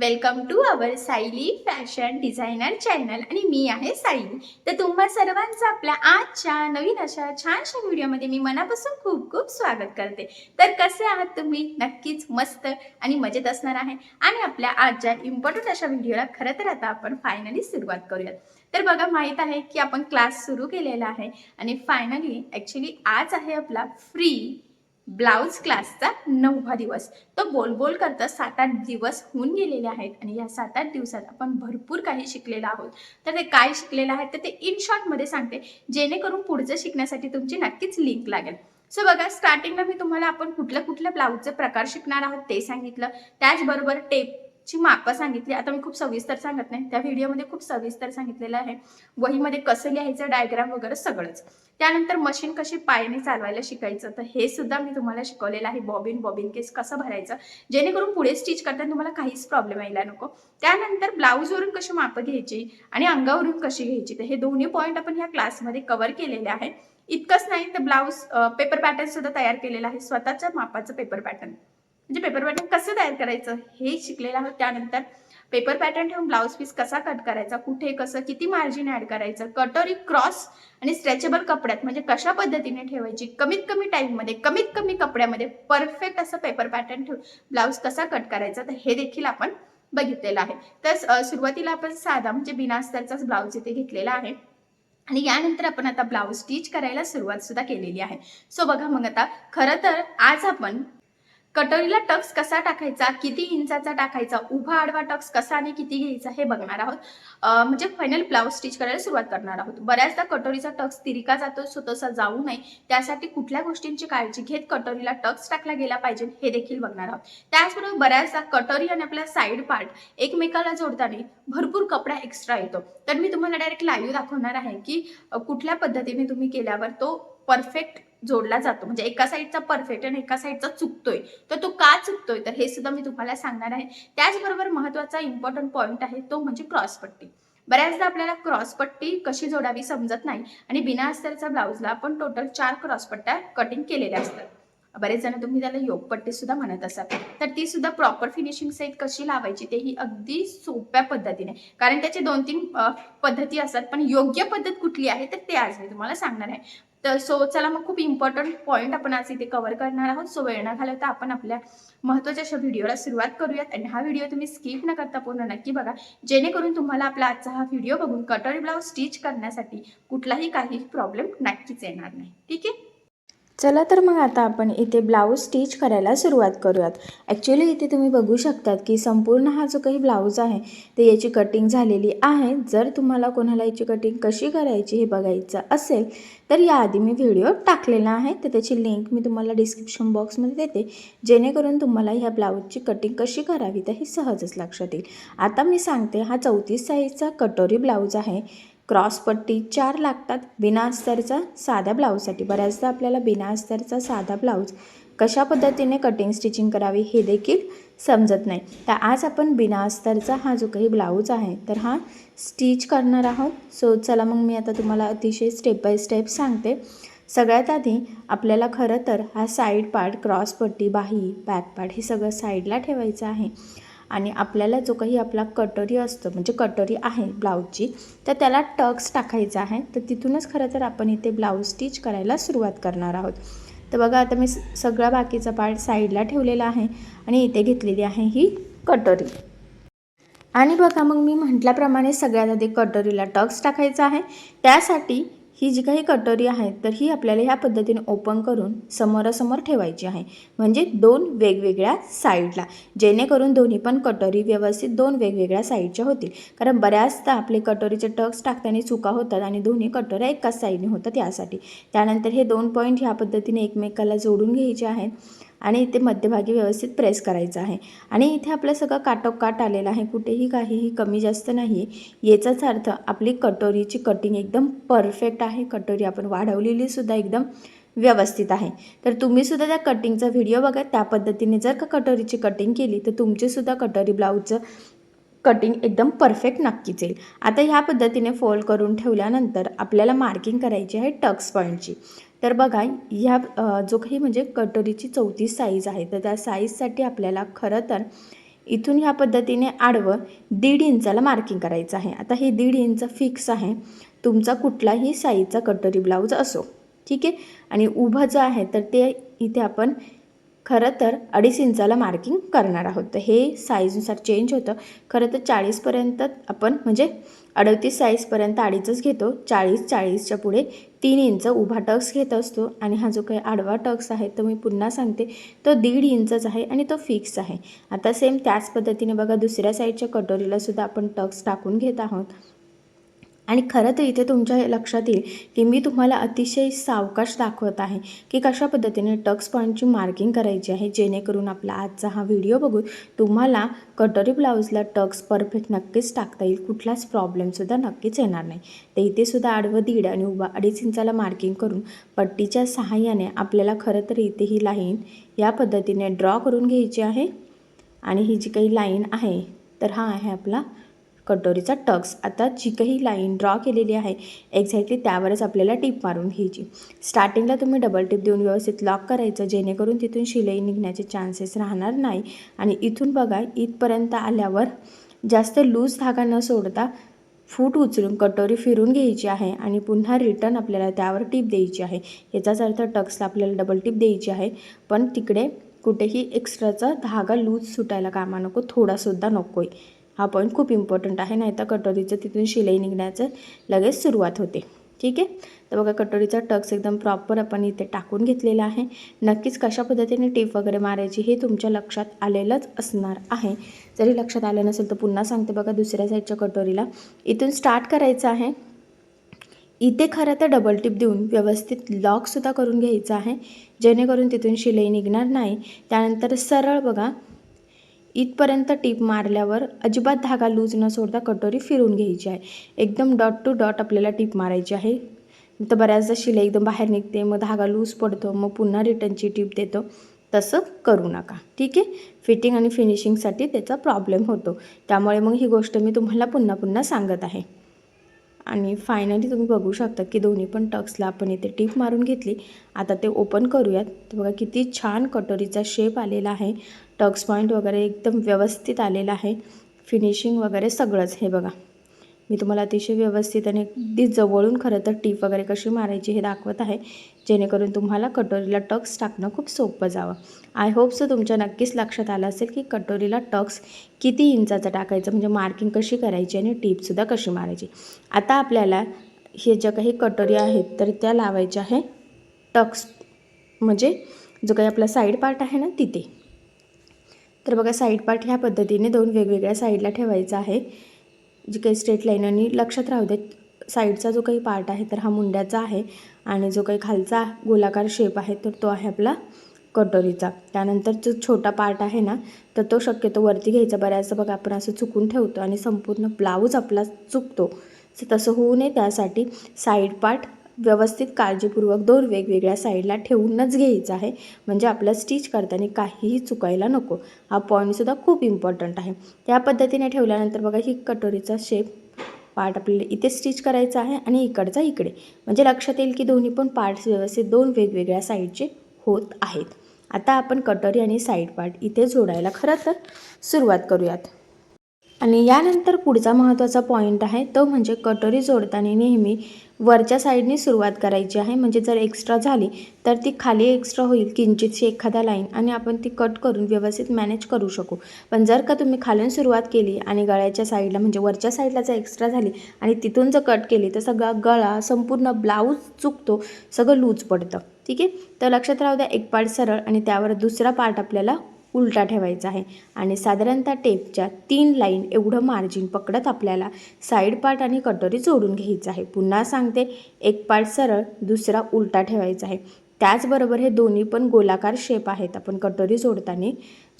Welcome to our Sayali fashion designer channel आणि मी आहे सायली तर तुम्हा सर्वांचं आपल्या आजच्या नवीन अशा छानशा व्हिडिओमध्ये मी मनापासून खूप खूप स्वागत करते. तर कसे आहात तुम्ही? नक्कीच मस्त आणि मजेत असणार आहे. आणि आपल्या आजच्या इम्पॉर्टंट अशा व्हिडिओला खरं तर आता आपण फायनली सुरुवात करूयात. तर बघा माहीत आहे की आपण क्लास सुरू केलेला आहे. आणि फायनली ॲक्च्युली आज आहे आपला फ्री ब्लाऊज क्लासचा नववा दिवस. तो बोल बोल करता सात आठ दिवस होऊन गेलेले आहेत आणि या सात आठ दिवसात आपण भरपूर काही शिकलेलं आहोत. तर ते काय शिकलेलं आहे तर ते इन शॉर्टमध्ये सांगते. जेणेकरून पुढचं शिकण्यासाठी तुमची नक्कीच लिंक लागेल. सो बघा स्टार्टिंगला मी तुम्हाला आपण कुठल्या कुठल्या ब्लाऊजचे प्रकार शिकणार आहोत ते सांगितलं. त्याचबरोबर टेपची मापं सांगितली. आता मी खूप सविस्तर सांगत नाही. त्या व्हिडिओमध्ये खूप सविस्तर सांगितलेलं आहे. वहीमध्ये कसं लिहायचं डायग्राम वगैरे सगळंच. त्यानंतर मशीन कशी पायाने चालवायला शिकायचं? तर हे सुद्धा मी तुम्हाला शिकवलेलं आहे. बॉबिन बॉबिन केस कसं भरायचं? जेणेकरून पुढे स्टिच करताना तुम्हाला काहीच प्रॉब्लेम यायला नको. त्यानंतर ब्लाऊजवरून कशी मापं घ्यायची आणि अंगावरून कशी घ्यायची? तर हे दोन्ही पॉईंट आपण ह्या क्लासमध्ये कव्हर केलेले आहे. इतकंच नाही तर ब्लाऊज पेपर पॅटर्न सुद्धा तयार केलेलं आहे. स्वतःच्या मापाचं पेपर पॅटर्न म्हणजे पेपर पॅटर्न कसं तयार करायचं हे शिकलेलं आहोत. त्यानंतर पेपर पॅटर्न ठेवून ब्लाऊज पीस कसा कट करायचा कुठे कसं किती मार्जिन ॲड करायचं कटोरी क्रॉस आणि स्ट्रेचेबल कपड्यात म्हणजे कशा पद्धतीने ठेवायची कमीत कमी टाईममध्ये कमीत कमी कपड्यामध्ये परफेक्ट असं पेपर पॅटर्न ठेवून ब्लाऊज कसा कट करायचा तर हे देखील आपण बघितलेलं आहे. तर सुरुवातीला आपण साधा म्हणजे बिनास्तरचाच ब्लाऊज इथे घेतलेला आहे. आणि यानंतर आपण आता ब्लाऊज स्टिच करायला सुरुवात सुद्धा केलेली आहे. सो बघा मग आता खरं तर आज आपण कटोरीला टक्स कसा टाकायचा किती इंचाचा टाकायचा उभा आडवा टक्स कसा आणि किती घ्यायचा हे बघणार आहोत. म्हणजे फायनल ब्लाऊज स्टिच करायला सुरुवात करणार आहोत. बऱ्याचदा कटोरीचा टक्स तिरिका जातो सो तसा जाऊ नये. त्यासाठी कुठल्या गोष्टींची काळजी घेत कटोरीला टक्स टाकला गेला पाहिजे हे देखील बघणार आहोत. त्याचबरोबर बऱ्याचदा कटोरी आणि आपला साईड पार्ट एकमेकाला जोडताना भरपूर कपडा एक्स्ट्रा येतो. तर मी तुम्हाला डायरेक्ट लाईव्ह दाखवणार आहे की कुठल्या पद्धतीने तुम्ही केल्यावर तो परफेक्ट जोडला जातो. म्हणजे एका साईडचा परफेक्ट आणि एका साईडचा चुकतोय. तर तो का चुकतोय? तर हे सुद्धा मी तुम्हाला सांगणार आहे. त्याचबरोबर महत्त्वाचा इम्पॉर्टंट पॉईंट आहे तो म्हणजे क्रॉसपट्टी बऱ्याचदा आपल्याला क्रॉसपट्टी कशी जोडावी समजत नाही आणि बिना अस्तरच्या ब्लाऊजला आपण टोटल चार क्रॉसपट्ट्या कटिंग केलेल्या असतात. बरेच जण तुम्ही त्याला योगपट्टी सुद्धा म्हणत असाल. तर ती सुद्धा प्रॉपर फिनिशिंग सहित कशी लावायची ते ही अगदी सोप्या पद्धतीने. कारण त्याचे दोन तीन पद्धती असतात. पण योग्य पद्धत कुठली आहे तर ते आज मी तुम्हाला सांगणार आहे. तर सो चला मग खूप इम्पॉर्टंट पॉईंट आपण आज इथे कव्हर करणार आहोत. सो वेळ न घालवता आपण आपल्या महत्त्वाच्या अशा व्हिडिओला सुरुवात करूयात. आणि हा व्हिडिओ तुम्ही स्किप न करता पूर्ण नक्की बघा. जेणेकरून तुम्हाला आपला आजचा हा व्हिडिओ बघून कटोरी ब्लाऊज स्टिच करण्यासाठी कुठलाही काही प्रॉब्लेम नक्कीच येणार नाही. ठीक आहे? चला तर मग आता आपण इथे ब्लाऊज स्टिच करायला सुरुवात करूयात. ॲक्च्युली इथे तुम्ही बघू शकतात की संपूर्ण हा जो काही ब्लाऊज आहे ते याची कटिंग झालेली आहे. जर तुम्हाला कोणाला याची कटिंग कशी करायची हे बघायचं असेल तर याआधी मी व्हिडिओ टाकलेला आहे. तर त्याची लिंक मी तुम्हाला डिस्क्रिप्शन बॉक्समध्ये देते. जेणेकरून तुम्हाला ह्या ब्लाऊजची कटिंग कशी करावी तर हे सहजच लक्षात येईल. आता मी सांगते हा चौतीस साईजचा कटोरी ब्लाऊज आहे. क्रॉसपट्टी चार लागतात. बिना अस्तरचा साध्या ब्लाऊजसाठी बऱ्याचदा आपल्याला बिना अस्तरचा साधा ब्लाऊज कशा पद्धतीने कटिंग स्टिचिंग करावी हे देखील समजत नाही. तर आज आपण बिना अस्तरचा हा जो काही ब्लाऊज आहे तर हा स्टिच करणार आहोत. सो चला मग मी आता तुम्हाला अतिशय स्टेप बाय स्टेप सांगते. सगळ्यात आधी आपल्याला खरं तर हा साईड पार्ट क्रॉसपट्टी बाही बॅक पार्ट हे सगळं साईडला ठेवायचं आहे. आणि आपल्याला जो काही आपला कटोरी असतो म्हणजे कटोरी आहे ब्लाऊजची तर त्याला टक्स टाकायचा आहे. तर तिथूनच खरं तर आपण इथे ब्लाऊज स्टिच करायला सुरुवात करणार आहोत. तर बघा आता मी सगळा बाकीचा पार्ट साईडला ठेवलेला आहे आणि इथे घेतलेली आहे ही कटोरी. आणि बघा मग मी म्हटल्याप्रमाणे सगळ्यात आधी कटोरीला टक्स टाकायचा आहे. त्यासाठी ही जी काही कटोरी आहे तर ही आपल्याला ह्या पद्धतीने ओपन करून समोरासमोर ठेवायची आहे. म्हणजे दोन वेगवेगळ्या साईडला जेणेकरून दोन्ही पण कटोरी व्यवस्थित दोन वेगवेगळ्या साईडच्या होतील. कारण बऱ्याचदा आपले कटोरीचे टक्स टाकताना चुका होतात आणि दोन्ही कटोऱ्या एकाच साईडने होतात यासाठी. त्यानंतर हे दोन पॉईंट ह्या पद्धतीने एकमेकाला जोडून घ्यायचे आहेत. आणि इथे मध्यभागी व्यवस्थित प्रेस करायचं आहे. आणि इथे आपलं सगळं काटोकाट आलेलं आहे. कुठेही काहीही कमी जास्त नाही आहे याचाच अर्थ आपली कटोरीची कटिंग एकदम परफेक्ट आहे. कटोरी आपण वाढवलेली सुद्धा एकदम व्यवस्थित आहे. तर तुम्हीसुद्धा त्या कटिंगचा व्हिडिओ बघा. त्या पद्धतीने जर का कटोरीची कटिंग केली तर तुमचीसुद्धा कटोरी ब्लाऊजचं कटिंग एकदम परफेक्ट नक्कीच येईल. आता ह्या पद्धतीने फोल्ड करून ठेवल्यानंतर आपल्याला मार्किंग करायची आहे टक्स पॉईंटची तर बघा ह्या जो काही म्हणजे कटोरीची चौतीस साईज आहे तर त्या साईजसाठी आपल्याला खरं तर इथून ह्या पद्धतीने आडवं दीड इंचाला मार्किंग करायचं आहे. आता हे दीड इंच फिक्स आहे. तुमचा कुठलाही साईजचा कटोरी ब्लाऊज असो ठीक आहे? आणि उभं जो आहे तर ते इथे आपण खरं तर अडीच इंचाला मार्किंग करणार आहोत. तर हे साईजनुसार चेंज होतं. खरं तर चाळीसपर्यंत आपण म्हणजे अडतीस साईजपर्यंत अडीचच घेतो. चाळीस चाळीसच्या पुढे तीन इंच उभा टक्स घेत असतो. आणि हा जो काही आडवा टक्स आहे तो मी पुन्हा सांगते. तो दीड इंचच आहे आणि तो फिक्स आहे. आता सेम त्याच पद्धतीने बघा दुसऱ्या साईडच्या कटोरीलासुद्धा आपण टक्स टाकून घेत आहोत. आणि खरं तर इथे तुमच्या लक्षात येईल की मी तुम्हाला अतिशय सावकाश दाखवत आहे की कशा पद्धतीने टक्स पॉईंटची मार्किंग करायची आहे जेणेकरून आपला आजचा हा व्हिडिओ बघून तुम्हाला कटोरी ब्लाऊजला टक्स परफेक्ट नक्कीच टाकता येईल कुठलाच प्रॉब्लेमसुद्धा नक्कीच येणार नाही. तर इथे सुद्धा आडवं दीड आणि उभा अडीच इंचाला मार्किंग करून पट्टीच्या सहाय्याने आपल्याला खरं तर इथे ही लाईन या पद्धतीने ड्रॉ करून घ्यायची आहे. आणि ही जी काही लाईन आहे तर हा आहे आपला कटोरीचा टक्स. आता जी काही लाईन ड्रॉ केलेली आहे एक्झॅक्टली त्यावरच आपल्याला टीप मारून घ्यायची. स्टार्टिंगला तुम्ही डबल टीप देऊन व्यवस्थित लॉक करायचं जेणेकरून तिथून शिलाई निघण्याचे चान्सेस राहणार नाही. आणि इथून बघा इथपर्यंत आल्यावर जास्त लूज धागा न सोडता फूट उचलून कटोरी फिरून घ्यायची आहे आणि पुन्हा रिटर्न आपल्याला त्यावर टीप द्यायची आहे. याचाच अर्थ टक्सला आपल्याला डबल टीप द्यायची आहे. पण तिकडे कुठेही एक्स्ट्राचा धागा लूज सुटायला कामा नको थोडासुद्धा नको आहे हा पॉईंट खूप इम्पॉर्टंट आहे नाही तर कटोरीचं तिथून शिलाई निघण्याचं लगेच सुरुवात होते. ठीक आहे? तर बघा कटोरीचा टक्स एकदम प्रॉपर आपण इथे टाकून घेतलेला आहे. नक्कीच कशा पद्धतीने टीप वगैरे मारायची हे तुमच्या लक्षात आलेलंच असणार आहे. जरी लक्षात आलं नसेल तर पुन्हा सांगते बघा दुसऱ्या साईडच्या कटोरीला. इथून स्टार्ट करायचं आहे. इथे खरं तर डबल टिप देऊन व्यवस्थित लॉकसुद्धा करून घ्यायचं आहे. जेणेकरून तिथून शिलाई निघणार नाही. त्यानंतर सरळ बघा इथपर्यंत टीप मारल्यावर अजिबात धागा लूज न सोडता कटोरी फिरून घ्यायची आहे. एकदम डॉट टू डॉट आपल्याला टीप मारायची आहे. तर बऱ्याचदा शिलाई एकदम बाहेर निघते मग धागा लूज पडतो मग पुन्हा रिटर्नची टीप देतो. तसं करू नका. ठीक आहे? फिटिंग आणि फिनिशिंगसाठी त्याचा प्रॉब्लेम होतो. त्यामुळे मग ही गोष्ट मी तुम्हाला पुन्हा पुन्हा सांगत आहे. आणि फायनली तुम्ही बघू शकता की दोन्ही पण टक्सला आपण इथे टीप मारून घेतली. आता ते ओपन करूयात. तर बघा किती छान कटोरीचा शेप आलेला आहे. टक्स पॉईंट वगैरे एकदम व्यवस्थित आलेला आहे. फिनिशिंग वगैरे सगळंच हे बघा. मी तुम्हाला अतिशय व्यवस्थित आणि अगदी जवळून खरं तर टीप वगैरे कशी मारायची हे दाखवत आहे. जेणेकरून तुम्हाला कटोरीला टक्स टाकणं खूप सोपं जावं. आय होप सो तुमच्या नक्कीच लक्षात आलं असेल की कटोरीला टक्स किती इंचाचं टाकायचं म्हणजे मार्किंग कशी करायची आणि टीपसुद्धा कशी मारायची. आता आपल्याला हे ज्या काही कटोरी आहेत तर त्या लावायच्या आहे टक्स म्हणजे जो काही आपला साईड पार्ट आहे ना तिथे. तर बघा साईड पार्ट ह्या पद्धतीने दोन वेगवेगळ्या साईडला ठेवायचा आहे. जी काही स्ट्रेट लाईन आणि लक्षात राहू देत साईडचा जो काही पार्ट आहे तर हा मुंड्याचा आहे आणि जो काही खालचा गोलाकार शेप आहे तर तो आहे आपला कटोरीचा. त्यानंतर जो छोटा पार्ट आहे ना तर तो शक्यतो वरती घ्यायचा. बऱ्याचदा बघा आपण असं चुकून ठेवतो आणि संपूर्ण ब्लाऊज आपला चुकतो. तसं होऊ नये त्यासाठी. साईड पार्ट व्यवस्थित काळजीपूर्वक दोन वेगवेगळ्या साईडला ठेवूनच घ्यायचं आहे. म्हणजे आपलं स्टिच करताना काहीही चुकायला नको. हा पॉईंटसुद्धा खूप इम्पॉर्टंट आहे. त्या पद्धतीने ठेवल्यानंतर बघा ही कटोरीचा शेप पार्ट आपल्याला इथे स्टिच करायचा आहे आणि इकडचा इकडे. म्हणजे लक्षात येईल की दोन्ही पण पार्ट्स व्यवस्थित दोन वेगवेगळ्या साईडचे होत आहेत. आता आपण कटोरी आणि साईड पार्ट इथे जोडायला खरं तर सुरुवात करूयात. आणि यानंतर पुढचा महत्त्वाचा पॉईंट आहे तो म्हणजे कटोरी जोडताना नेहमी वरच्या साईडने सुरुवात करायची आहे. म्हणजे जर एक्स्ट्रा झाली तर ती खाली एक्स्ट्रा होईल किंचितशी एखादा लाईन आणि आपण ती कट करून व्यवस्थित मॅनेज करू शकू. पण जर का तुम्ही खालून सुरुवात केली आणि गळ्याच्या साईडला म्हणजे वरच्या साईडला जर एक्स्ट्रा झाली आणि तिथून जर कट केली तर सगळा गळा संपूर्ण ब्लाऊज चुकतो सगळं लूज पडतं. ठीक आहे? तर लक्षात राहू द्या एक पार्ट सरळ आणि त्यावर दुसरा पार्ट आपल्याला उलटा ठेवायचा आहे. आणि साधारणतः टेपच्या तीन लाईन एवढं मार्जिन पकडत आपल्याला साईड पार्ट आणि कटोरी जोडून घ्यायचं आहे. पुन्हा सांगते एक पार्ट सरळ दुसरा उलटा ठेवायचा आहे. त्याचबरोबर हे दोन्ही पण गोलाकार शेप आहेत. आपण कटोरी जोडताना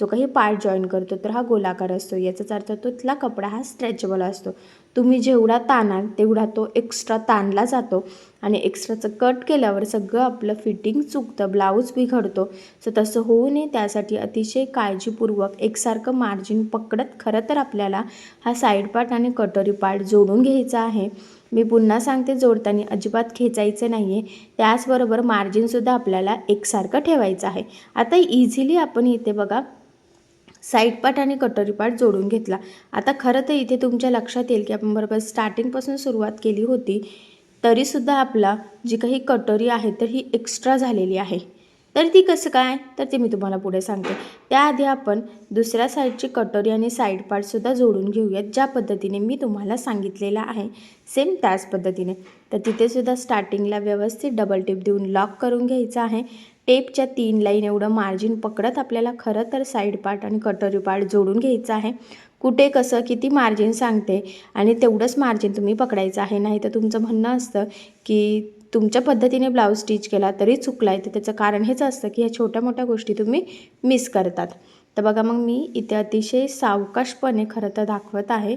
जो काही पार्ट जॉईन करतो तर हा गोलाकार असतो. याचाच अर्थ तो तिथला कपडा हा स्ट्रेचेबल असतो. तुम्ही जेवढा ताणाल तेवढा तो एक्स्ट्रा ताणला जातो. आणि एक्स्ट्राचं कट केल्यावर सगळं आपलं फिटिंग चुकतं ब्लाऊज बिघडतो. सो तसं होऊ नये. त्यासाठी अतिशय काळजीपूर्वक एकसारखं मार्जिन पकडत खरं तर आपल्याला हा साईड पार्ट आणि कटोरी पार्ट जोडून घ्यायचा आहे. मी पुन्हा सांगते जोडताना अजिबात खेचायचं नाही आहे त्याचबरोबर मार्जिनसुद्धा आपल्याला एकसारखं ठेवायचं आहे. आता इझिली आपण इथे बघा साईड पार्ट आणि कटोरी पार्ट जोडून घेतला. आता खरं तर इथे तुमच्या लक्षात येईल की आपण बरोबर स्टार्टिंगपासून सुरुवात केली होती तरीसुद्धा आपला जी काही कटोरी आहे तर ही एक्स्ट्रा झालेली आहे. तर ती कसं काय? तर ते मी तुम्हाला पुढे सांगते. त्याआधी आपण दुसऱ्या साईडची कटोरी आणि साईड पार्टसुद्धा जोडून घेऊयात ज्या पद्धतीने मी तुम्हाला सांगितलेला आहे. सेम त्याच पद्धतीने. तर तिथेसुद्धा स्टार्टिंगला व्यवस्थित डबल टिप देऊन लॉक करून घ्यायचं आहे. टेपच्या तीन लाईन एवढं मार्जिन पकडत आपल्याला खरं तर साईड पार्ट आणि कटोरी पार्ट जोडून घ्यायचं आहे. कुठे कसं किती मार्जिन सांगते आणि तेवढंच मार्जिन तुम्ही पकडायचं आहे. नाही तर तुमचं म्हणणं असतं की तुमच्या पद्धतीने ब्लाऊज स्टिच केला तरी चुकला आहे तर त्याचं कारण हेच असतं की ह्या छोट्या मोठ्या गोष्टी तुम्ही मिस करतात. तर बघा मग मी इथे अतिशय सावकाशपणे खरं तर दाखवत आहे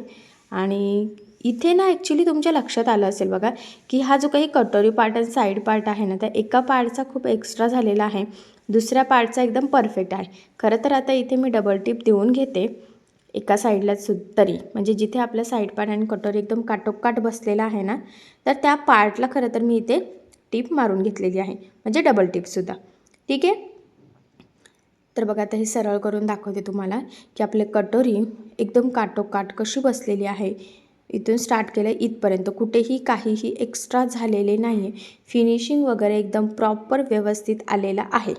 आणि इथे ना ॲक्च्युली तुमच्या लक्षात आलं असेल बघा की हा जो काही कटोरी पार्ट आणि साईड पार्ट आहे ना त्या एका पार्टचा खूप एक्स्ट्रा झालेला आहे. दुसऱ्या पार्टचा एकदम परफेक्ट आहे. खरं तर आता इथे मी डबल टिप देऊन घेते. एका साईडला सु तरी. म्हणजे जिथे आपलं साईड पार्ट आणि कटोरी एकदम काटोकाट बसलेला आहे ना तर त्या पार्टला खरं तर मी इथे टिप मारून घेतलेली आहे. म्हणजे डबल टिपसुद्धा ठीक आहे? तर बघा आता हे सरळ करून दाखवते तुम्हाला की आपले कटोरी एकदम काटोकाट कशी बसलेली आहे. इथून स्टार्ट केलं इथपर्यंत. कुठेही काहीही एक्स्ट्रा झालेले नाही आहे फिनिशिंग वगैरे एकदम प्रॉपर व्यवस्थित आलेलं आहे.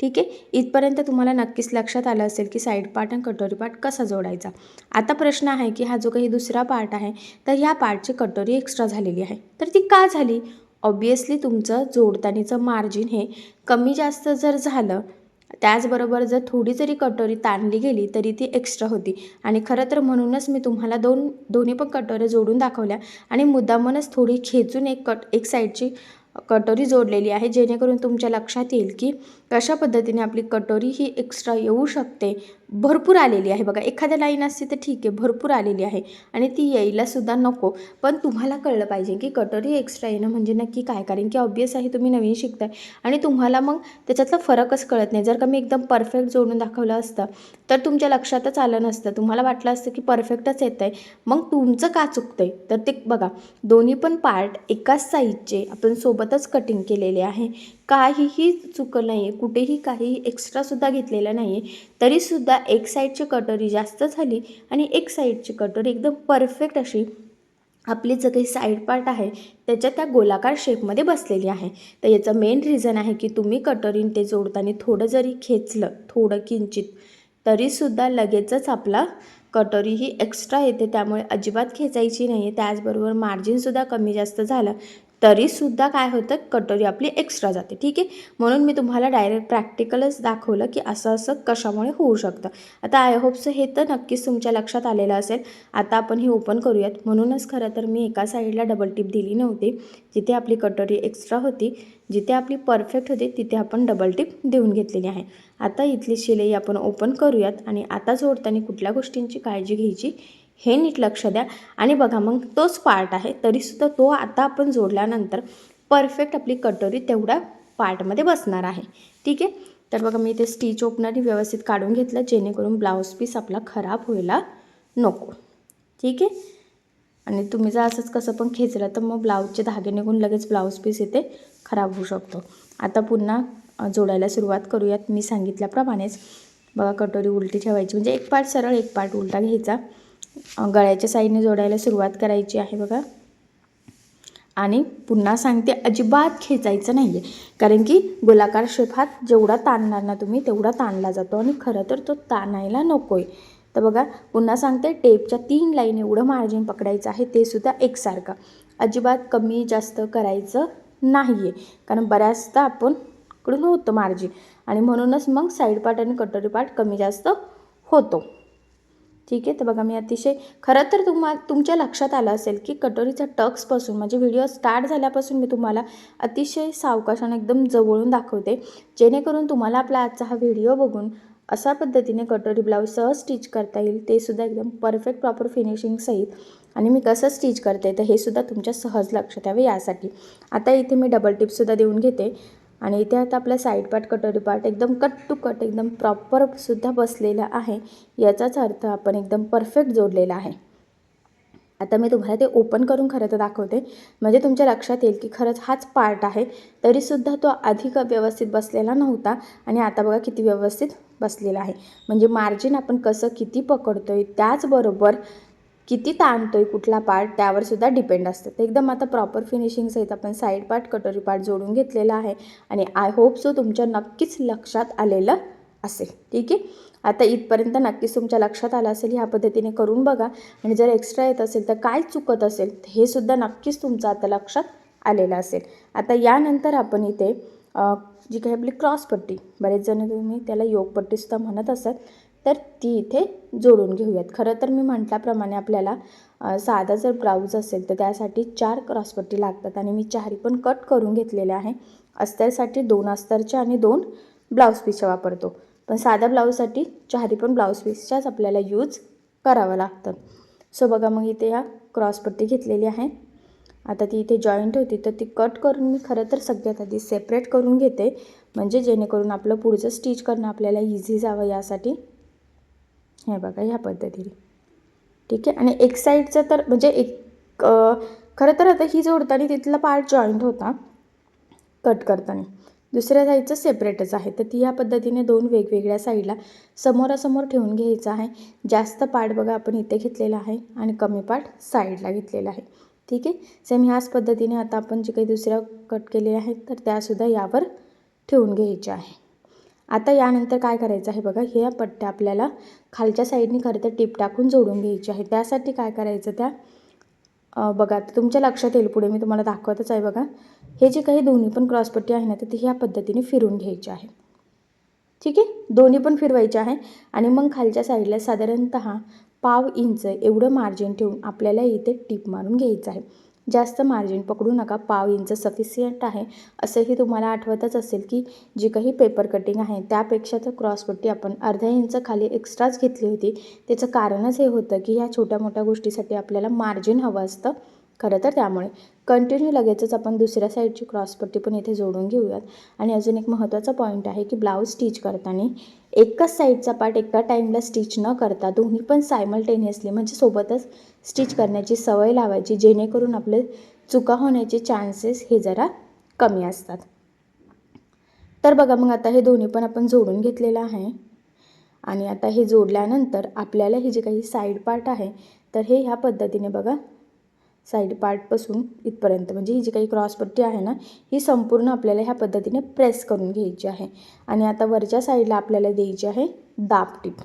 ठीक आहे? इथपर्यंत तुम्हाला नक्कीच लक्षात आलं असेल की साईड पार्ट आणि कटोरी पार्ट कसा जोडायचा. आता प्रश्न आहे की हा जो काही दुसरा पार्ट आहे तर ह्या पार्टची कटोरी एक्स्ट्रा झालेली आहे. तर ती का झाली? ऑब्वियसली तुमचं जोडतानीचं मार्जिन हे कमी जास्त जर झालं त्याचबरोबर जर थोडी जरी कटोरी ताणली गेली तरी ती एक्स्ट्रा होती. आणि खरं तर म्हणूनच मी तुम्हाला दोन दोन्ही पण कटोऱ्या जोडून दाखवल्या. आणि मुद्दामनच थोडी खेचून एक कट एक साईडची कटोरी जोडलेली आहे जेणेकरून तुमच्या लक्षात येईल की कशा पद्धतीने आपली कटोरी ही एक्स्ट्रा येऊ शकते. भरपूर आलेली आहे बघा. एखाद्या लाईन असते तर ठीक आहे भरपूर आलेली आहे. आणि ती यायलासुद्धा नको. पण तुम्हाला कळलं पाहिजे की कटोरी एक्स्ट्रा येणं म्हणजे नक्की काय? कारण की ऑब्वियस आहे तुम्ही नवीन शिकताय. आणि तुम्हाला मग त्याच्यातला फरकच कळत नाही. जर का मी एकदम परफेक्ट जोडून दाखवलं असतं तर तुमच्या लक्षातच आलं नसतं. तुम्हाला वाटलं असतं की परफेक्टच येतं आहे मग तुमचं का चुकतं आहे तर ते बघा. दोन्ही पण पार्ट एकाच साईजचे आपण सोबतच कटिंग केलेले आहे. काहीही चुकलं नाही आहे कुठेही काहीही एक्स्ट्रासुद्धा घेतलेलं नाही आहे तरीसुद्धा एक साईडची कटोरी जास्त झाली आणि एक साईडची कटोरी एकदम परफेक्ट अशी आपली जे काही साईड पार्ट आहे त्याच्या त्या गोलाकार शेपमध्ये बसलेली आहे. तर याचं मेन रिझन आहे की तुम्ही कटोरीन ते जोडताना थोडं जरी खेचलं थोडं किंचित तरीसुद्धा लगेचच आपला कटोरी ही एक्स्ट्रा येते त्यामुळे अजिबात खेचायची नाही आहे त्याचबरोबर मार्जिनसुद्धा कमी जास्त झालं तरीसुद्धा काय होतं? कटोरी आपली एक्स्ट्रा जाते. ठीक आहे? म्हणून मी तुम्हाला डायरेक्ट प्रॅक्टिकलच दाखवलं की असं असं कशामुळे होऊ शकतं. आता आय होपचं हे तर नक्कीच तुमच्या लक्षात आलेलं असेल. आता आपण हे ओपन करूयात. म्हणूनच खरं तर मी एका साईडला डबल टिप दिली नव्हती. जिथे आपली कटोरी एक्स्ट्रा होती जिथे आपली परफेक्ट होती तिथे आपण डबल टिप देऊन घेतलेली आहे. आता इथली शिलाई आपण ओपन करूयात आणि आता जोडताना कुठल्या गोष्टींची काळजी घ्यायची? हे नीट लक्ष द्या. आणि बघा मग तोच पार्ट आहे तरीसुद्धा तो आता आपण जोडल्यानंतर परफेक्ट आपली कटोरी तेवढ्या पार्टमध्ये बसणार आहे. ठीक आहे? तर बघा मी ते स्टिच ओपनरही व्यवस्थित काढून घेतलं जेणेकरून ब्लाऊज पीस आपला खराब व्हायला नको. ठीक आहे? आणि तुम्ही जर असंच कसं पण खेचलं तर मग ब्लाऊजचे धागे निघून लगेच ब्लाऊज पीस इथे खराब होऊ शकतो. आता पुन्हा जोडायला सुरुवात करूयात. मी सांगितल्याप्रमाणेच बघा कटोरी उलटी ठेवायची. म्हणजे एक पार्ट सरळ एक पार्ट उलटा घ्यायचा. गळ्याच्या साईडने जोडायला सुरुवात करायची आहे बघा. आणि पुन्हा सांगते अजिबात खेचायचं नाही आहे कारण की गोलाकार शेप हात जेवढा ताणणार ना तुम्ही तेवढा ताणला जातो. आणि खरं तर तो ताणायला नको आहे तर बघा पुन्हा सांगते टेपच्या तीन लाईन एवढं मार्जिन पकडायचं आहे ते सुद्धा एकसारखं. अजिबात कमी जास्त करायचं नाही आहे कारण बऱ्याचदा आपण कडून होतं मार्जिन आणि म्हणूनच मग साईड पार्ट आणि कटोरी पार्ट कमी जास्त होतो. ठीक आहे? तर बघा मी अतिशय खरं तर तुम्हा तुमच्या लक्षात आलं असेल की कटोरीचा टक्सपासून म्हणजे व्हिडिओ स्टार्ट झाल्यापासून मी तुम्हाला अतिशय सावकाशाने एकदम जवळून दाखवते. जेणेकरून तुम्हाला आपला आजचा हा व्हिडिओ बघून अशा पद्धतीने कटोरी ब्लाऊज सहज स्टिच करता येईल ते सुद्धा एकदम परफेक्ट प्रॉपर फिनिशिंग सहित. आणि मी कसं स्टिच करते तर हे सुद्धा तुमच्या सहज लक्षात यावे यासाठी. आता इथे मी डबल टिपसुद्धा देऊन घेते. आणि इथे आता आपला साईड पार्ट कटोरी पार्ट एकदम कट टू कट एकदम प्रॉपर सुद्धा बसलेला आहे. याचाच अर्थ आपण एकदम परफेक्ट जोडलेला आहे. आता मी तुम्हाला ते ओपन करून खरं तर दाखवते. म्हणजे तुमच्या लक्षात येईल की खरंच हाच पार्ट आहे. तरीसुद्धा तो अधिक व्यवस्थित बसलेला नव्हता. आणि आता बघा किती व्यवस्थित बसलेला आहे. म्हणजे मार्जिन आपण कसं किती पकडतो आहे त्याचबरोबर किती ताणतोय कुठला पार्ट त्यावर सुद्धा डिपेंड असतं. तर एकदम आता प्रॉपर फिनिशिंग सहित आपण साईड पार्ट कटोरी पार्ट जोडून घेतलेला आहे. आणि आय होप सो तुमच्या नक्कीच लक्षात आलेलं असेल. ठीक आहे? आता इथपर्यंत नक्कीच तुमच्या लक्षात आलं असेल. ह्या पद्धतीने करून बघा. आणि जर एक्स्ट्रा येत असेल तर काय चुकत असेल हे सुद्धा नक्कीच तुमचं आता लक्षात आलेलं असेल. आता यानंतर आपण इथे जी काही आपली क्रॉसपट्टी बरेच जण तुम्ही त्याला योगपट्टीसुद्धा म्हणत असाल तर ती इथे जोडून घेऊयात. खरं तर मी म्हटल्याप्रमाणे आपल्याला साधा जर ब्लाऊज असेल तर त्यासाठी चार क्रॉसपट्टी लागतात आणि मी चारही पण कट करून घेतलेल्या आहे. अस्तरसाठी दोन अस्तरच्या आणि दोन ब्लाऊज पीसच्या वापरतो. पण साध्या ब्लाऊजसाठी चारही पण ब्लाऊज पीसच्याच आपल्याला यूज करावं लागतं. सो बघा मग इथे ह्या क्रॉसपट्टी घेतलेली आहे. आता ती इथे जॉईंट होती तर ती कट करून मी खरं तर सगळ्यात आधी सेपरेट करून घेते. म्हणजे जेणेकरून आपलं पुढचं स्टिच करणं आपल्याला इझी जावं यासाठी. हे बघा ह्या पद्धतीने. ठीक आहे? आणि एक साईडचं तर म्हणजे एक खरं तर आता ही जोडताना तिथला पार्ट जॉईंट होता कट करताना. दुसऱ्या साईडचं सेपरेटच आहे. तर ती ह्या पद्धतीने दोन वेगवेगळ्या साईडला समोरासमोर ठेवून घ्यायचं आहे. जास्त पार्ट बघा आपण इथे घेतलेला आहे आणि कमी पार्ट साईडला घेतलेला आहे. ठीक आहे? सेम ह्याच पद्धतीने आता आपण जे काही दुसऱ्या कट केलेल्या आहेत तर त्यासुद्धा यावर ठेवून घ्यायच्या आहे. आता यानंतर काय करायचं आहे बघा ह्या पट्ट्या आपल्याला खालच्या साईडने खरं तर टीप टाकून जोडून घ्यायची आहे. त्यासाठी काय करायचं त्या? बघा तुमच्या लक्षात येईल पुढे मी तुम्हाला दाखवतच आहे बघा. हे जे काही दोन्ही पण क्रॉसपट्टी आहे ना तर ती ह्या पद्धतीने फिरून घ्यायची आहे. ठीक आहे? दोन्ही पण फिरवायचे आहे. आणि मग खालच्या साईडला साधारणत पाव इंच एवढं मार्जिन ठेवून आपल्याला इथे टीप मारून घ्यायचं आहे. जास्त मार्जिन पकडू नका. पाव इंच सफिशियंट आहे. असंही तुम्हाला आठवतच असेल की जी काही पेपर कटिंग आहे त्यापेक्षा तर क्रॉसपट्टी आपण अर्धा इंच खाली एक्स्ट्राच घेतली होती. त्याचं कारणच हे होतं की ह्या छोट्या मोठ्या गोष्टीसाठी आपल्याला मार्जिन हवं असतं. खरं तर त्यामुळे कंटिन्यू लगेचच आपण दुसऱ्या साईडची क्रॉसपट्टी पण इथे जोडून घेऊयात. आणि अजून एक महत्त्वाचा पॉईंट आहे की ब्लाऊज स्टिच करताना एकाच साईडचा पार्ट एका टाईमला स्टिच न करता दोन्ही पण सायमल्टेनियसली म्हणजे सोबतच स्टिच करण्याची सवय लावायची जेणेकरून आपले चुका होण्याचे चान्सेस हे जरा कमी असतात. तर बघा मग आता हे दोन्ही पण आपण जोडून घेतलेलं आहे. आणि आता हे जोडल्यानंतर आपल्याला हे जे काही साईड पार्ट आहे तर हे ह्या पद्धतीने बघा साईड पार्टपासून इथपर्यंत म्हणजे ही जी काही क्रॉसपट्टी आहे ना ही संपूर्ण आपल्याला ह्या पद्धतीने प्रेस करून घ्यायची आहे. आणि आता वरच्या साईडला आपल्याला द्यायची आहे दाबटीप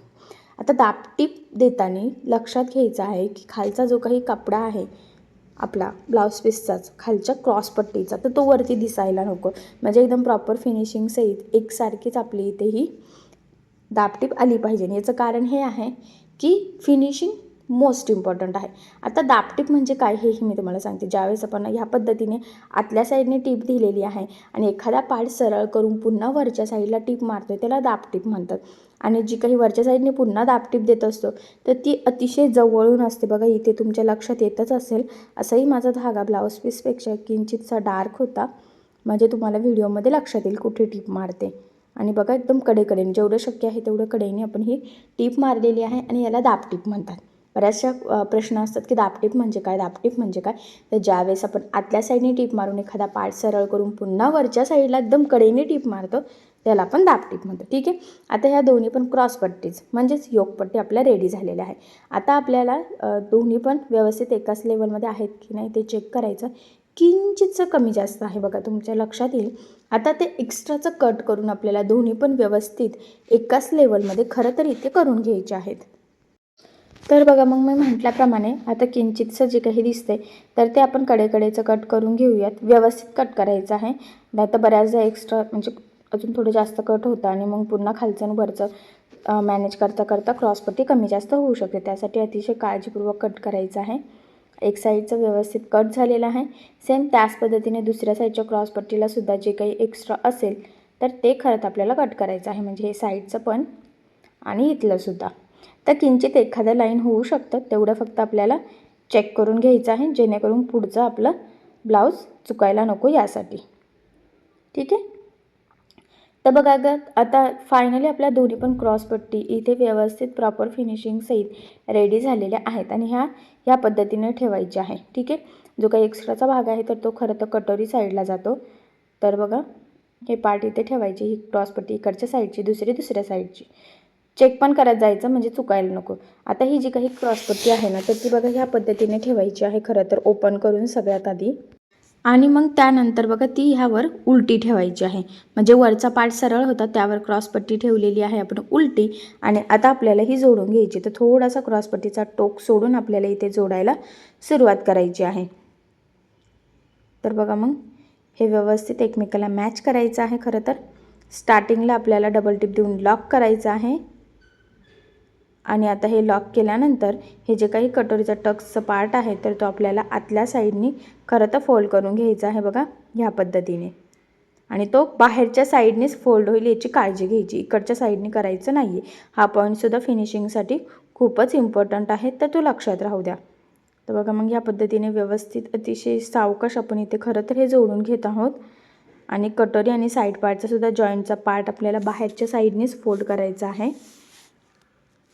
आता दाबटीप देताना लक्षात घ्यायचं आहे की खालचा जो काही कपडा आहे आपला ब्लाऊज पीसचाच खालच्या क्रॉसपट्टीचा तर तो वरती दिसायला नको. म्हणजे एकदम प्रॉपर फिनिशिंग सहित एकसारखीच आपली इथे ही दाबटीप आली पाहिजे. याचं कारण हे आहे की फिनिशिंग मोस्ट इम्पॉर्टंट आहे. आता दाबटीप म्हणजे काय हेही मी तुम्हाला सांगते. ज्यावेळेस आपण ह्या पद्धतीने आतल्या साईडने टीप दिलेली आहे आणि एखादा पार्ट सरळ करून पुन्हा वरच्या साईडला टीप मारतो त्याला दाबटीप म्हणतात. आणि जी काही वरच्या साईडने पुन्हा दाबटीप देत असतो तर ती अतिशय जवळून असते. बघा इथे तुमच्या लक्षात येतच असेल असंही माझा धागा ब्लाऊज पीसपेक्षा किंचितसा डार्क होता. म्हणजे तुम्हाला व्हिडिओमध्ये लक्षात येईल कुठे टीप मारते. आणि बघा एकदम कडेकडेने जेवढं शक्य आहे तेवढं कडेने आपण ही टीप मारलेली आहे आणि याला दाबटीप म्हणतात. बऱ्याचशा प्रश्न असतात की दाबटीप म्हणजे काय दाबटीप म्हणजे काय? तर ज्यावेळेस आपण आतल्या साईडने टीप मारून एखादा पार्ट सरळ करून पुन्हा वरच्या साईडला एकदम कडेने टीप मारतो त्याला आपण दाबटीप म्हणतो ठीक आहे? आता ह्या दोन्ही पण क्रॉसपट्टीज म्हणजेच योगपट्टी आपल्या रेडी झालेल्या आहे आता आपल्याला दोन्ही पण व्यवस्थित एकाच लेवलमध्ये आहेत की नाही ते चेक करायचं. किंचितचं कमी जास्त आहे बघा तुमच्या लक्षात येईल. आता ते एक्स्ट्राचं कट करून आपल्याला दोन्ही पण व्यवस्थित एकाच लेवलमध्ये खरं तर इथे करून घ्यायचे आहेत. तर बघा मग मी म्हटल्याप्रमाणे आता किंचितचं जे काही दिसतंय तर ते आपण कडेकडेचं कट करून घेऊयात. व्यवस्थित कट करायचं आहे. नाही तर बऱ्याचदा एक्स्ट्रा म्हणजे अजून थोडं जास्त कट होतं आणि मग पुन्हा खालचं आणि वरचं मॅनेज करता करता क्रॉसपट्टी कमी जास्त होऊ शकते. त्यासाठी अतिशय काळजीपूर्वक कट करायचं आहे. एक साईडचं व्यवस्थित कट झालेलं आहे. सेम त्याच पद्धतीने दुसऱ्या साईडच्या क्रॉसपट्टीला सुद्धा जे काही एक्स्ट्रा असेल तर ते खरंच आपल्याला कट करायचं आहे. म्हणजे हे साईडचं पण आणि इथलंसुद्धा तर किंचित एखादं लाईन होऊ शकतं. तेवढं फक्त आपल्याला चेक करून घ्यायचं आहे जेणेकरून पुढचं आपलं ब्लाऊज चुकायला नको यासाठी. ठीक आहे? तर बघा ग आता फायनली आपल्या दोन्ही पण क्रॉसपट्टी इथे व्यवस्थित प्रॉपर फिनिशिंग सहित रेडी झालेल्या आहेत आणि ह्या ह्या पद्धतीने ठेवायच्या आहे. ठीक आहे? जो काही एक्स्ट्राचा भाग आहे तर तो खरं तर कटोरी साईडला जातो. तर बघा हे पार्ट इथे ठेवायची ही क्रॉसपट्टी इकडच्या साईडची दुसरी दुसऱ्या साईडची चेक पण करत जायचं म्हणजे चुकायला नको. आता ही जी काही क्रॉसपट्टी आहे ना तर ती बघा ह्या पद्धतीने ठेवायची आहे खरं तर ओपन करून सगळ्यात आधी. आणि मग त्यानंतर बघा ती ह्यावर उलटी ठेवायची आहे. म्हणजे वरचा पार्ट सरळ होता त्यावर क्रॉसपट्टी ठेवलेली आहे आपण उलटी. आणि आता आपल्याला ही जोडून घ्यायची तर थोडासा क्रॉसपट्टीचा टोक सोडून आपल्याला इथे जोडायला सुरुवात करायची आहे. तर बघा मग हे व्यवस्थित एकमेकाला मॅच करायचं आहे खरं तर. स्टार्टिंगला आपल्याला डबल टिप देऊन लॉक करायचं आहे. आणि आता हे लॉक केल्यानंतर हे जे काही कटोरीचा टक्सचं पार्ट आहे तर तो आपल्याला आतल्या साईडनी खरं तर फोल्ड करून घ्यायचा आहे बघा ह्या पद्धतीने. आणि तो बाहेरच्या साईडनेच फोल्ड होईल याची काळजी घ्यायची. इकडच्या साईडने करायचं नाही आहे हा पॉईंटसुद्धा फिनिशिंगसाठी खूपच इम्पॉर्टंट आहे तर तो लक्षात राहू द्या. तर बघा मग ह्या पद्धतीने व्यवस्थित अतिशय सावकाश आपण इथे खरं तर हे जोडून घेत आहोत. आणि कटोरी आणि साईड पार्टचासुद्धा जॉईंटचा पार्ट आपल्याला बाहेरच्या साईडनेच फोल्ड करायचा आहे.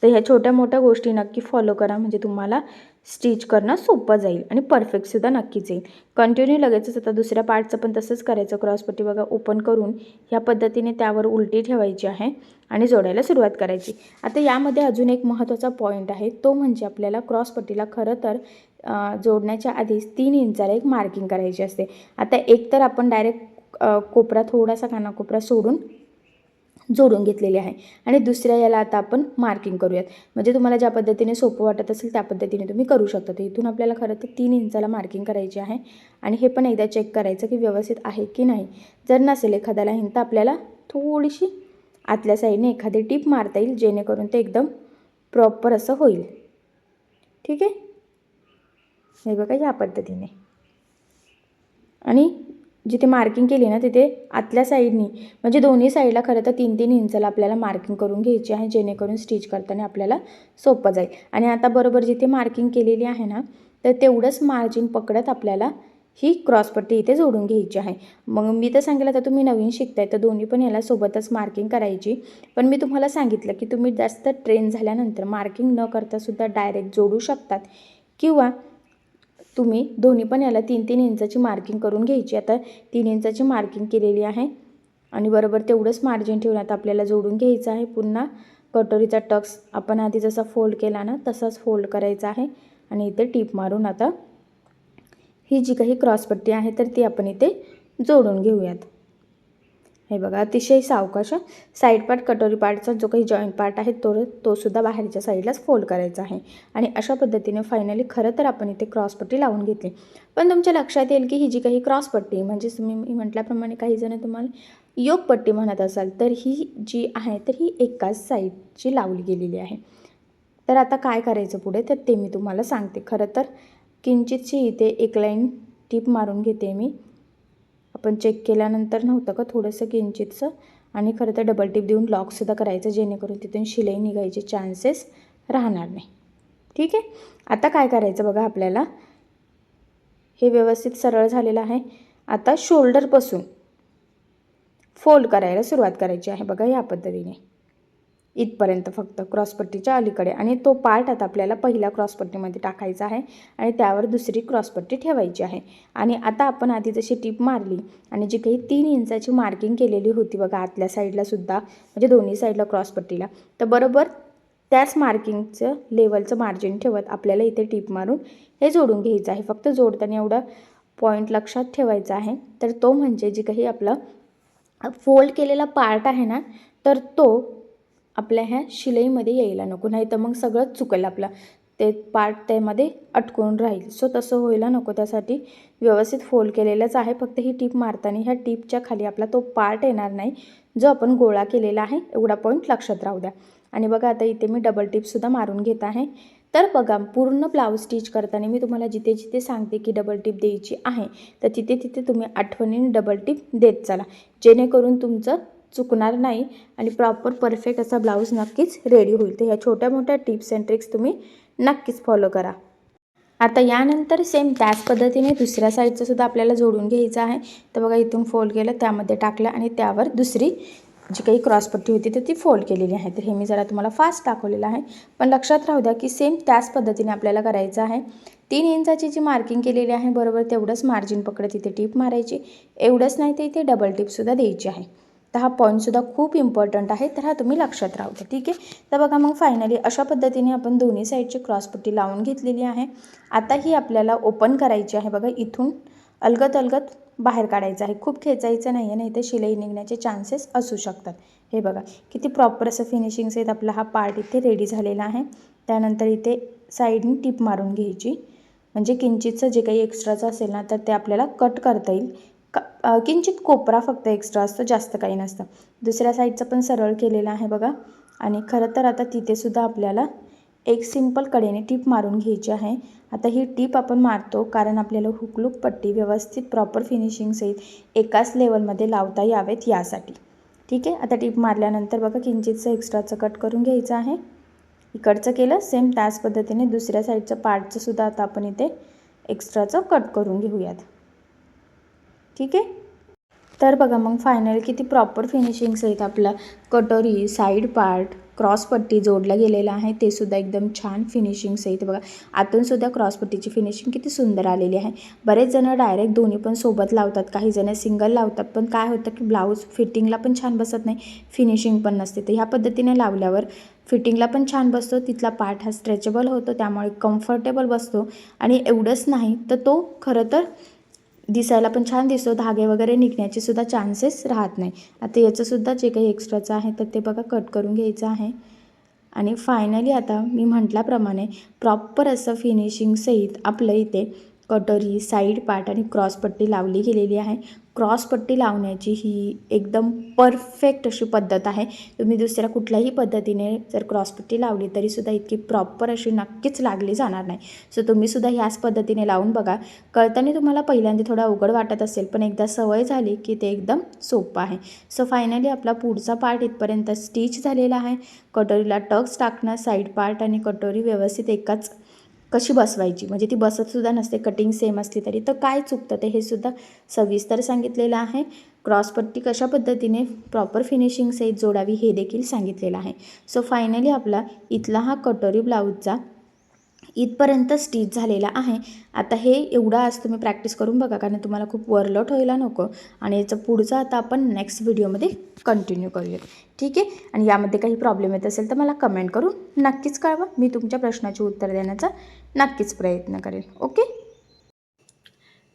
तर ह्या छोट्या मोठ्या गोष्टी नक्की फॉलो करा. म्हणजे तुम्हाला स्टिच करणं सोपं जाईल आणि परफेक्टसुद्धा नक्कीच येईल. कंटिन्यू लगेचच आता दुसऱ्या पार्टचं पण तसंच करायचं. क्रॉसपट्टी बघा ओपन करून ह्या पद्धतीने त्यावर उलटी ठेवायची आहे आणि जोडायला सुरुवात करायची. आता यामध्ये अजून एक महत्त्वाचा पॉईंट आहे. तो म्हणजे आपल्याला क्रॉसपट्टीला खरं तर जोडण्याच्या आधीच तीन इंचाला एक मार्किंग करायची असते. आता एक तर आपण डायरेक्ट कोपरा थोडासा कानाकोपरा सोडून जोडून घेतलेले आहे. आणि दुसऱ्या याला आता आपण मार्किंग करूयात. म्हणजे तुम्हाला ज्या पद्धतीने सोपं वाटत असेल त्या पद्धतीने तुम्ही करू शकता. तर इथून आपल्याला खरं तर तीन इंचाला मार्किंग करायची आहे. आणि हे पण एकदा चेक करायचं की व्यवस्थित आहे की नाही. जर नसेल एखाद्याला लाईन तर आपल्याला थोडीशी आतल्या साईडने एखादी टीप मारता येईल जेणेकरून ते एकदम प्रॉपर असं होईल. ठीक आहे? हे बघा या पद्धतीने. आणि जिथे मार्किंग केली ना तिथे आतल्या साईडनी म्हणजे दोन्ही साईडला खरं तर तीन तीन इंचला आपल्याला मार्किंग करून घ्यायची आहे जेणेकरून स्टिच करताना आपल्याला सोपं जाईल. आणि आता बरोबर जिथे मार्किंग केलेली आहे ना तर तेवढंच मार्जिन पकडत आपल्याला ही क्रॉसपट्टी इथे जोडून घ्यायची आहे. मग मी तर सांगितलं तर तुम्ही नवीन शिकताय तर दोन्ही पण याला सोबतच मार्किंग करायची. पण मी तुम्हाला सांगितलं की तुम्ही जास्त ट्रेन झाल्यानंतर मार्किंग न करता सुद्धा डायरेक्ट जोडू शकतात. किंवा तुम्ही दोन्ही पण याला तीन तीन इंचाची मार्किंग करून घ्यायची. आता तीन इंचाची मार्किंग केलेली आहे. आणि बरोबर तेवढंच मार्जिन ठेवून आता आपल्याला जोडून घ्यायचं आहे. पुन्हा कटोरीचा टक्स आपण आधी जसा फोल्ड केला ना तसाच फोल्ड करायचा आहे. आणि इथे टीप मारून आता ही जी काही क्रॉसपट्टी आहे तर ती आपण इथे जोडून घेऊयात. हे बघा अतिशय सावकाश साईड पार्ट कटोरी पार्टचा जो काही जॉईंट पार्ट आहे तो तोसुद्धा बाहेरच्या साईडलाच फोल्ड करायचा आहे. आणि अशा पद्धतीने फायनली खरं तर आपण इथे क्रॉसपट्टी लावून घेतली. पण तुमच्या लक्षात येईल की ही जी काही क्रॉसपट्टी म्हणजेच तुम्ही मी म्हटल्याप्रमाणे काही जण तुम्हाला योगपट्टी म्हणत असाल तर ही जी आहे तर ही एकाच साईडची लावली गेलेली आहे. तर आता काय करायचं पुढे? तर ते मी तुम्हाला सांगते. खरं तर किंचितशी इथे एक लाईन टीप मारून घेते मी. आपण चेक केल्यानंतर नव्हतं का थोडंसं किंचितचं आणि खरं तर डबल टिप देऊन लॉकसुद्धा करायचं जेणेकरून तिथून शिलाई निघायचे चान्सेस राहणार नाही. ठीक आहे? आता काय करायचं बघा आपल्याला? हे व्यवस्थित सरळ झालेलं आहे. आता शोल्डरपासून फोल्ड करायला सुरुवात करायची आहे बघा या पद्धतीने. इथपर्यंत फक्त क्रॉसपट्टीच्या अलीकडे. आणि तो पार्ट आता आपल्याला पहिल्या क्रॉसपट्टीमध्ये टाकायचा आहे आणि त्यावर दुसरी क्रॉसपट्टी ठेवायची आहे. आणि आता आपण आधी जशी टीप मारली आणि जी काही तीन इंचाची मार्किंग केलेली होती बघा आतल्या साईडलासुद्धा म्हणजे दोन्ही साईडला क्रॉसपट्टीला तर बरोबर त्याच मार्किंगचं लेवलचं मार्जिन ठेवत आपल्याला इथे टीप मारून हे जोडून घ्यायचं आहे. फक्त जोडताना एवढा पॉईंट लक्षात ठेवायचा आहे. तर तो म्हणजे जी काही आपलं फोल्ड केलेला पार्ट आहे ना तर तो आपल्या ह्या शिलाईमध्ये यायला नको नाही तर मग सगळंच चुकेल आपलं. ते पार्ट त्यामध्ये अटकून राहील. सो तसं व्हायला नको. त्यासाठी व्यवस्थित फोल्ड केलेलंच आहे. फक्त ही टीप मारताना ह्या टीपच्या खाली आपला तो पार्ट येणार नाही जो आपण गोळा केलेला आहे एवढा पॉईंट लक्षात राहू द्या. आणि बघा आता इथे मी डबल टिपसुद्धा मारून घेत आहे. तर बघा पूर्ण ब्लाऊज स्टिच करताना मी तुम्हाला जिथे जिथे सांगते की डबल टिप द्यायची आहे तर तिथे तिथे तुम्ही आठवणीने डबल टिप देत चला. जेणेकरून तुमचं चुकणार नाही आणि प्रॉपर परफेक्ट असा ब्लाऊज नक्कीच रेडी होईल. तर ह्या छोट्या मोठ्या टिप्स अँड ट्रिक्स तुम्ही नक्कीच फॉलो करा. आता यानंतर सेम त्याच पद्धतीने दुसऱ्या साईडचं सुद्धा आपल्याला जोडून घ्यायचं आहे. तर बघा इथून फोल्ड केलं त्यामध्ये टाकलं आणि त्यावर दुसरी जी काही क्रॉसपट्टी होती तर ती फोल्ड केलेली आहे. तर हे मी जरा तुम्हाला फास्ट दाखवलेलं आहे. पण लक्षात राहू द्या की सेम त्याच पद्धतीने आपल्याला करायचं आहे. तीन इंचाची जी मार्किंग केलेली आहे बरोबर तेवढंच मार्जिन पकडत इथे टीप मारायची. एवढंच नाही तर इथे डबल टीपसुद्धा द्यायची आहे. तर हा पॉईंटसुद्धा खूप इम्पॉर्टंट आहे. तर हा तुम्ही लक्षात राहू द्या ठीक आहे? तर बघा मग फायनली अशा पद्धतीने आपण दोन्ही साईडची क्रॉसपट्टी लावून घेतलेली आहे. आता ही आपल्याला ओपन करायची आहे. बघा इथून अलगत अलगत बाहेर काढायचं आहे. खूप खेचायचं नाही आहे नाही तर शिलाई निघण्याचे चान्सेस असू शकतात. हे बघा किती प्रॉपर असं फिनिशिंग्स आहेत. आपला हा पार्ट इथे रेडी झालेला आहे. त्यानंतर इथे साईडनी टीप मारून घ्यायची. म्हणजे किंचितचं जे काही एक्स्ट्राचं असेल ना तर ते आपल्याला कट करता येईल. किंचित कोपरा फक्त एक्स्ट्रा असतो जास्त काही नसतं. दुसऱ्या साईडचं पण सरळ केलेलं आहे बघा. आणि खरं तर आता तिथेसुद्धा आपल्याला एक सिंपल कडेने टीप मारून घ्यायची आहे. आता ही टीप आपण मारतो कारण आपल्याला हुकलूक पट्टी व्यवस्थित प्रॉपर फिनिशिंग सहित एकाच लेवलमध्ये लावता यावेत यासाठी. ठीक आहे? आता टीप मारल्यानंतर बघा किंचितचं एक्स्ट्राचं कट करून घ्यायचं आहे. इकडचं केलं सेम त्याच पद्धतीने दुसऱ्या साईडचं पार्टचं सुद्धा आता आपण इथे एक्स्ट्राचं कट करून घेऊयात. ठीक आहे? तर बघा मग फायनल किती प्रॉपर फिनिशिंग्स आहेत आपलं कटोरी साईड पार्ट क्रॉसपट्टी जोडला गेलेला आहे ते सुद्धा एकदम छान फिनिशिंग्स आहेत बघा. आतून सुद्धा क्रॉसपट्टीची फिनिशिंग किती सुंदर आलेली आहे. बरेच जण डायरेक्ट दोन्ही पण सोबत लावतात. काही जण सिंगल लावतात. पण काय होतं की ब्लाऊज फिटिंगला पण छान बसत नाही. फिनिशिंग पण नसते. तर ह्या पद्धतीने लावल्यावर फिटिंगला पण छान बसतो. तिथला पार्ट हा स्ट्रेचेबल होतो. त्यामुळे कम्फर्टेबल बसतो. आणि एवढंच नाही तर तो खरं तर दिसायला पण छान दिसतो. धागे वगैरे निघण्याचे सुद्धा चान्सेस राहत नाही. आता याचंसुद्धा जे काही एक्स्ट्राचं आहे तर ते बघा कट करून घ्यायचं आहे. आणि फायनली आता मी म्हटल्याप्रमाणे प्रॉपर असं फिनिशिंग सहित आपलं इथे कटोरी साईड पार्ट आणि क्रॉसपट्टी लावली गेलेली आहे. क्रॉसपट्टी लावण्याची ही एकदम परफेक्ट अशी पद्धत आहे. तुम्ही दुसऱ्या कुठल्याही पद्धतीने जर क्रॉसपट्टी लावली तरीसुद्धा इतकी प्रॉपर अशी नक्कीच लागली जाणार नाही. सो तुम्हीसुद्धा ह्याच पद्धतीने लावून बघा. कळताना तुम्हाला पहिल्यांदा थोडा अवघड वाटत असेल पण एकदा सवय झाली की ते एकदम सोपं आहे. सो फायनली आपला पुढचा पार्ट इथपर्यंत स्टिच झालेला आहे. कटोरीला टक्स टाकणं साईड पार्ट आणि कटोरी व्यवस्थित एकाच कशी बसवायची? म्हणजे ती बसतसुद्धा नसते कटिंग सेम असली तरी. तर काय चुकतं? ते हे सुद्धा सविस्तर सांगितलेलं आहे. क्रॉसपट्टी कशा पद्धतीने प्रॉपर फिनिशिंग सहित जोडावी हे देखील सांगितलेलं आहे. सो फायनली आपला इथला हा कटोरी ब्लाऊजचा इथपर्यंत स्टिच झालेला आहे. आता हे एवढा आज तुम्ही प्रॅक्टिस करून बघा कारण तुम्हाला खूप वरलोट व्हायला नको. आणि याचं पुढचं आता आपण नेक्स्ट व्हिडिओमध्ये कंटिन्यू करूयात. ठीक आहे? आणि यामध्ये काही प्रॉब्लेम येत असेल तर मला कमेंट करून नक्कीच कळवा. मी तुमच्या प्रश्नाचे उत्तर देण्याचा नक्कीच प्रयत्न करेन. ओके?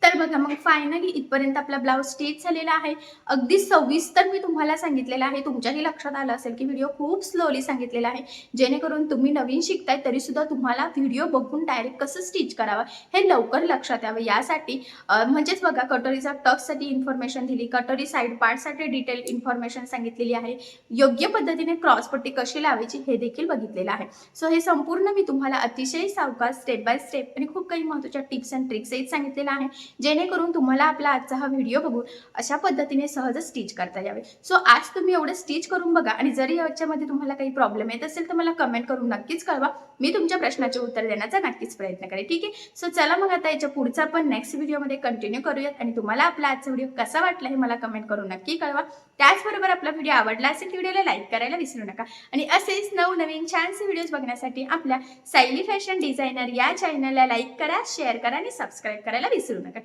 तर बघा मग फायनली इथपर्यंत आपला ब्लाऊज स्टिच झालेला आहे. अगदी सविस्तर मी तुम्हाला सांगितलेलं आहे. तुमच्याही लक्षात आलं असेल की व्हिडिओ खूप स्लोली सांगितलेला आहे. जेणेकरून तुम्ही नवीन शिकताय तरी सुद्धा तुम्हाला व्हिडिओ बघून डायरेक्ट कसं स्टिच करावं हे लवकर लक्षात यावं. यासाठी म्हणजेच बघा कटोरीचा टक्ससाठी इन्फॉर्मेशन दिली कटोरी साईड पार्टसाठी डिटेल इन्फॉर्मेशन सांगितलेली आहे. योग्य पद्धतीने क्रॉसपट्टी कशी लावायची हे देखील बघितलेलं आहे. सो हे संपूर्ण मी तुम्हाला अतिशय सावकाश स्टेप बाय स्टेप आणि खूप काही महत्त्वाच्या टिप्स अँड ट्रिक्सही सांगितलेलं आहे. जेणेकरून तुम्हाला आपला आजचा हा व्हिडिओ बघून अशा पद्धतीने सहज स्टिच करता यावे. सो आज तुम्ही एवढं स्टिच करून बघा आणि जरी याच्यामध्ये तुम्हाला काही प्रॉब्लेम येत असेल तर मला कमेंट करून नक्कीच कळवा. मी तुमच्या प्रश्नाचे उत्तर देण्याचा नक्कीच प्रयत्न करेन. ठीक आहे? सो चला मग आता याच्या पुढचा आपण नेक्स्ट व्हिडिओमध्ये कंटिन्यू करूयात आणि तुम्हाला आपला आजचा व्हिडिओ कसा वाटला हे मला कमेंट करून नक्की कळवा. त्याचबरोबर आपला व्हिडिओ आवडला असेल तर व्हिडिओला लाईक करायला विसरू नका. आणि असेच नवनवीन छानसे व्हिडिओज बघण्यासाठी आपल्या सायली फॅशन डिझायनर या चॅनलला लाईक करा शेअर करा आणि सबस्क्राईब करायला विसरू नका.